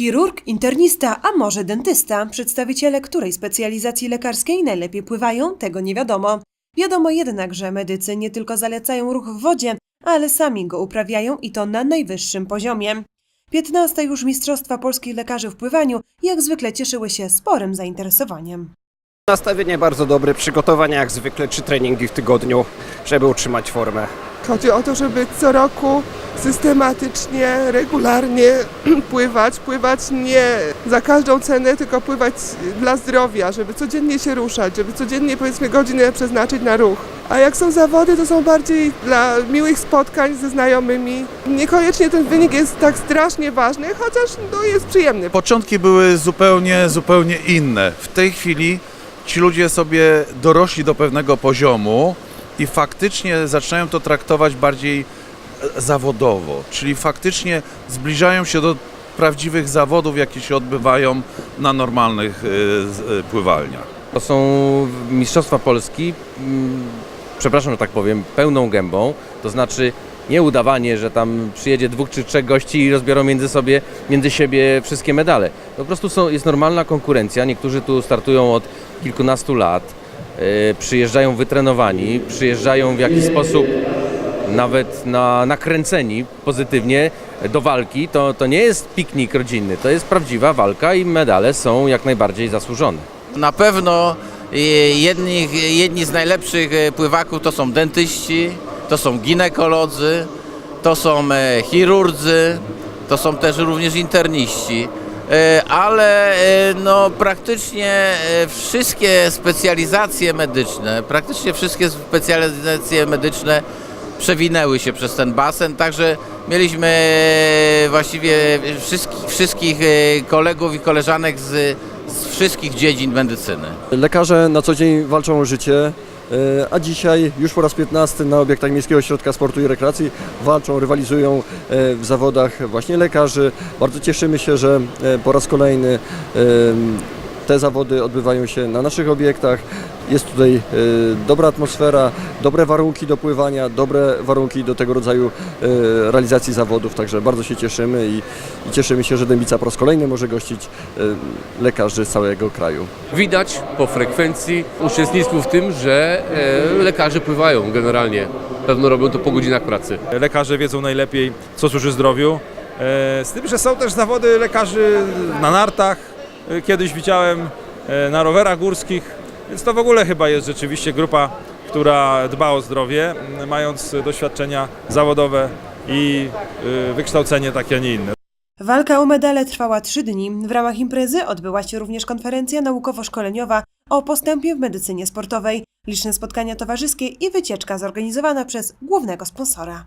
Chirurg, internista, a może dentysta, przedstawiciele której specjalizacji lekarskiej najlepiej pływają, tego nie wiadomo. Wiadomo jednak, że medycy nie tylko zalecają ruch w wodzie, ale sami go uprawiają i to na najwyższym poziomie. 15 już Mistrzostwa Polskich Lekarzy w pływaniu jak zwykle cieszyły się sporym zainteresowaniem. Nastawienie bardzo dobre, przygotowania jak zwykle, trzy treningi w tygodniu, żeby utrzymać formę. Chodzi o to, żeby co roku systematycznie, regularnie pływać, pływać nie za każdą cenę, tylko pływać dla zdrowia, żeby codziennie się ruszać, żeby codziennie powiedzmy godzinę przeznaczyć na ruch. A jak są zawody, to są bardziej dla miłych spotkań ze znajomymi. Niekoniecznie ten wynik jest tak strasznie ważny, chociaż no, jest przyjemny. Początki były zupełnie, zupełnie inne. W tej chwili ci ludzie sobie dorośli do pewnego poziomu i faktycznie zaczynają to traktować bardziej zawodowo, czyli faktycznie zbliżają się do prawdziwych zawodów, jakie się odbywają na normalnych e, e, pływalniach. To są Mistrzostwa Polski, przepraszam, że tak powiem, pełną gębą. To znaczy nie udawanie, że tam przyjedzie dwóch czy trzech gości i rozbiorą między, sobie, między siebie wszystkie medale. Po prostu są, jest normalna konkurencja. Niektórzy tu startują od kilkunastu lat, yy, przyjeżdżają wytrenowani, przyjeżdżają w jakiś sposób nawet na, nakręceni pozytywnie do walki. To, to nie jest piknik rodzinny, to jest prawdziwa walka i medale są jak najbardziej zasłużone. Na pewno e, jedni, jedni z najlepszych e, pływaków to są dentyści, to są ginekolodzy, to są e, chirurdzy, to są też również interniści. Ale no, praktycznie wszystkie specjalizacje medyczne, praktycznie wszystkie specjalizacje medyczne przewinęły się przez ten basen, także mieliśmy właściwie wszystkich, wszystkich e, kolegów i koleżanek z, z wszystkich dziedzin medycyny. Lekarze na co dzień walczą o życie, e, a dzisiaj już po raz 15 na obiektach Miejskiego Ośrodka Sportu i Rekreacji walczą, rywalizują e, w zawodach właśnie lekarzy. Bardzo cieszymy się, że po raz kolejny te zawody odbywają się na naszych obiektach. Jest tutaj e, dobra atmosfera, dobre warunki do pływania, dobre warunki do tego rodzaju e, realizacji zawodów, także bardzo się cieszymy i, i cieszymy się, że Dębica po raz kolejny może gościć e, lekarzy z całego kraju. Widać po frekwencji uczestnictwu w tym, że lekarze pływają generalnie. Pewno robią to po godzinach pracy. Lekarze wiedzą najlepiej, co służy zdrowiu. Z tym, że są też zawody lekarzy na nartach. Kiedyś widziałem na rowerach górskich, więc to w ogóle chyba jest rzeczywiście grupa, która dba o zdrowie, mając doświadczenia zawodowe i e, wykształcenie takie, a nie inne. Walka o medale trwała trzy dni. W ramach imprezy odbyła się również konferencja naukowo-szkoleniowa o postępie w medycynie sportowej, liczne spotkania towarzyskie i wycieczka zorganizowana przez głównego sponsora.